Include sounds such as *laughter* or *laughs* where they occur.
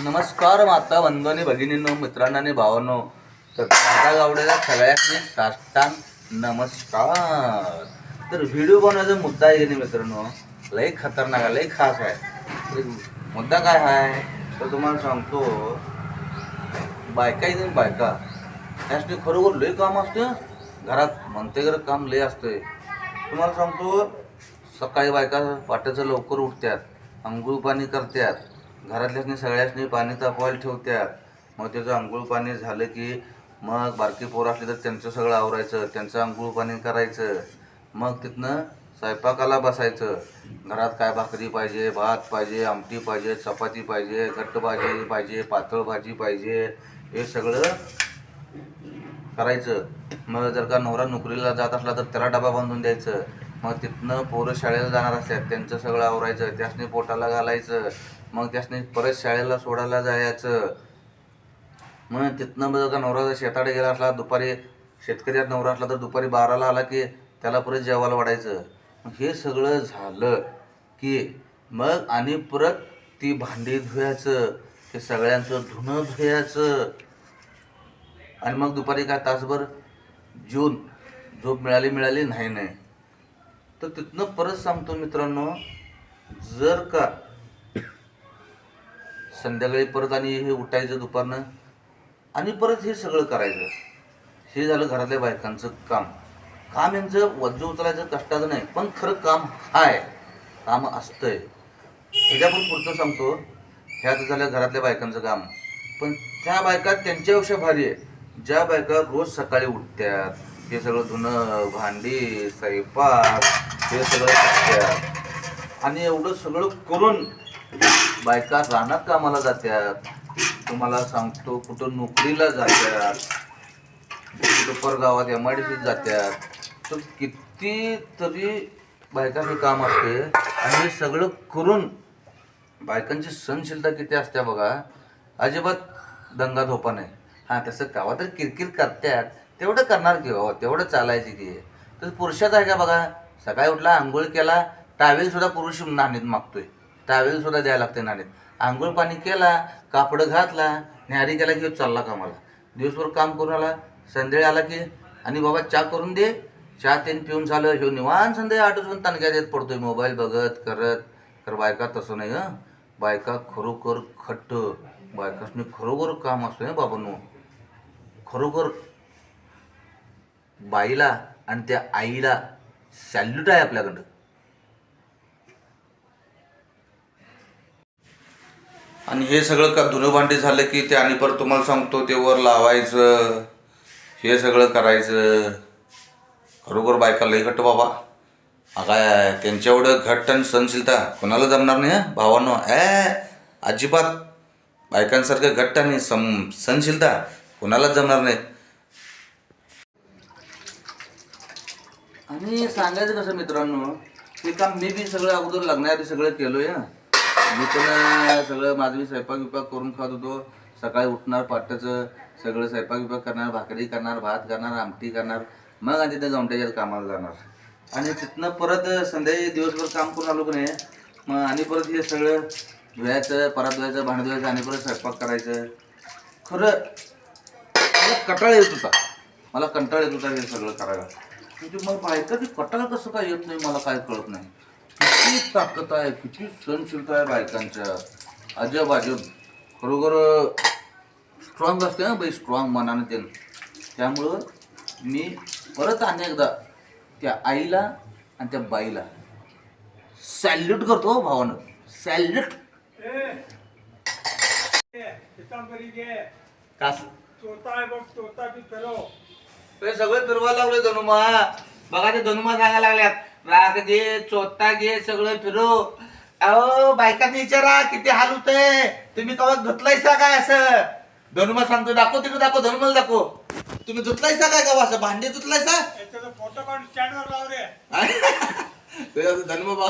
नमस्कार माता वंदनी भगिनींनो मित्रांनो आणि भावांनो. तर दादा गावडेला सगळ्यांनी साष्टांग नमस्कार. तर व्हिडिओ बनवायचा मुद्दा आहे की मित्रांनो? लय खतरनाक आहे लय खास आहे. मुद्दा काय आहे? तर तुम्हाला सांगतो बायका येते बायका. त्यासाठी खरोखर लय काम असतं घरात म्हणते घर काम लय असतंय. तुम्हाला सांगतो सकाळी बायका वाट्याचं लवकर उठतात. आंघोळ पाणी करतात घरातल्यासनी सगळ्यासनी पाणी तापवायला ठेवतात मग त्याचं आंघोळ पाणी झालं की मग बारकी पोरं असली तर त्यांचं सगळं आवरायचं त्यांचं आंघोळ पाणी करायचं. मग तिथनं स्वयंपाकाला बसायचं. घरात काय भाकरी पाहिजे भात पाहिजे आमटी पाहिजे चपाती पाहिजे घट्ट भाजी पाहिजे पातळ भाजी पाहिजे हे सगळं करायचं. मग जर का नवरा नोकरीला जात असला तर त्याला डबा बांधून द्यायचं. मग तिथनं पोरं शाळेला जाणार असतात. त्यांचं सगळं आवरायचं त्यासनी पोटाला घालायचं मग त्यासनी परत शाळेला सोडायला जायचं. मग तिथनं मग जर का नवरा जर शेताकडे गेला असला दुपारी शेतकरी नवरा असला तर दुपारी बाराला आला की त्याला परत जेवायला वाढायचं. मग हे सगळं झालं की मग आणि परत ती भांडी धुयाचं ते सगळ्यांचं धुणं धुयाचं आणि मग दुपारी काय तासभर जून झोप मिळाली मिळाली? नाही नाही. तर तिथनं परत सांगतो मित्रांनो जर का संध्याकाळी परत आणि हे उठायचं दुपारनं आणि परत हे सगळं करायचं हे झालं घरातल्या बायकांचं काम. काम यांचं वज्ज उचलायचं कष्टाचं नाही पण खरं काम हाय काम असतंय. ह्याच्या पण पुढचं सांगतो ह्याच झालं घरातल्या बायकांचं काम. पण त्या बायका त्यांच्यापेक्षा भारी आहे. ज्या बायका रोज सकाळी उठत्यात हे सगळं धुणं भांडी स्वयंपाक हे सगळं करत्यात आणि एवढं सगळं करून बायका रानात कामाला जात्यात. तुम्हाला सांगतो कुठं नोकरीला जात्यात कुठं परगावात एम आय डी सीत जात्यात. तर किती तरी बायकांचं काम असते आणि हे सगळं करून बायकांची सहनशीलता किती असते बघा अजिबात दंगा धोपा नाही. हां तसं गावात तर किरकिर करतात तेवढं करणार की हो तेवढं चालायची की. तर पुरुषाचं आहे का बघा सकाळी उठला आंघोळ केला टावेल सुद्धा पुरुष नाणीत मागतोय. टावेल सुद्धा द्यायला लागते नाणीत. आंघोळ पाणी केला कापड घातला न्यारी केला की चालला कामाला. दिवसभर काम करून आला संध्याकाळी आला की आणि बाबा चहा करून दे. चहा तेन पिऊन झालं हे निवांत संध्याकाळी आठ वाजून तणक्या देत पडतोय. मोबाईल बघत करत तर बायका तसं नाही हं. बायका खरोखर खट्ट. बायकासनी खरोखर काम असतो ना बाबांनो. खरोखर बाईला आणि त्या आईला सॅल्यूट आहे आपल्याकडं. आणि हे सगळं का धुणं भांडी झालं की ते आणि परत तुम्हाला सांगतो ते वर लावायचं हे सगळं करायचं. खरोखर बायका लई घट्ट बाबा. काय त्यांच्या एवढं घट्ट आणि सहनशीलता कोणाला जमणार नाही भावांनो ए अजिबात. बायकांसारखं घट्ट आणि सम सहनशीलता कोणालाच जमणार नाही. आणि सांगायचं कसं मित्रांनो हे काम मी बी सगळं अगोदर लग्नाआधी सगळं केलो या मी पण सगळं माझं मी स्वयंपाक विपाक करून खात होतो. सकाळी उठणार पाट्याचं सगळं स्वयंपाक विपाक करणार भाकरी करणार भात करणार आमटी करणार. मग आणि तिथं गमट्याच्या कामाला जाणार. आणि तिथनं परत संध्याकाळी दिवसभर काम करून आलो की नाही मग आणि परत हे सगळं धुवायचं परत धुवायचं भांड धुवायचं आणि परत स्वयंपाक करायचं. खरं मला कंटाळा येत होता. मला कंटाळा येत होता हे सगळं करायला. म्हणजे मग बायका ती कंटाळा कसं काय येत नाही मला काय कळत नाही. किती ताकद आहे किती सहनशीलता आहे बायकांच्या. अजब अजब खरोखर स्ट्रॉंग असते ना बाई स्ट्रॉंग मनानं ते. त्यामुळं मी परत अनेकदा त्या आईला आणि त्या बाईला सॅल्यूट करतो हो भावानं. सॅल्यूट कास तोता आहे बघ तोता फिरव. ते सगळं फिरवायला लागले धनुमा. बघा ते धनुमा सांगायला लागल्यात. राग घे चोता घे सगळं फिरव अहो बायकांनी विचारा किती हाल होते तुम्ही कवा धुतलायसा काय असं? धनुमा सांगतो दाखव तिकडे दाखव धनुमाला दाखव. तुम्ही धुतलायसा काय कवा असं? भांडी धुतलायसा? फोटो काढून स्टँडवर लाव रे. *laughs* धनुमा बा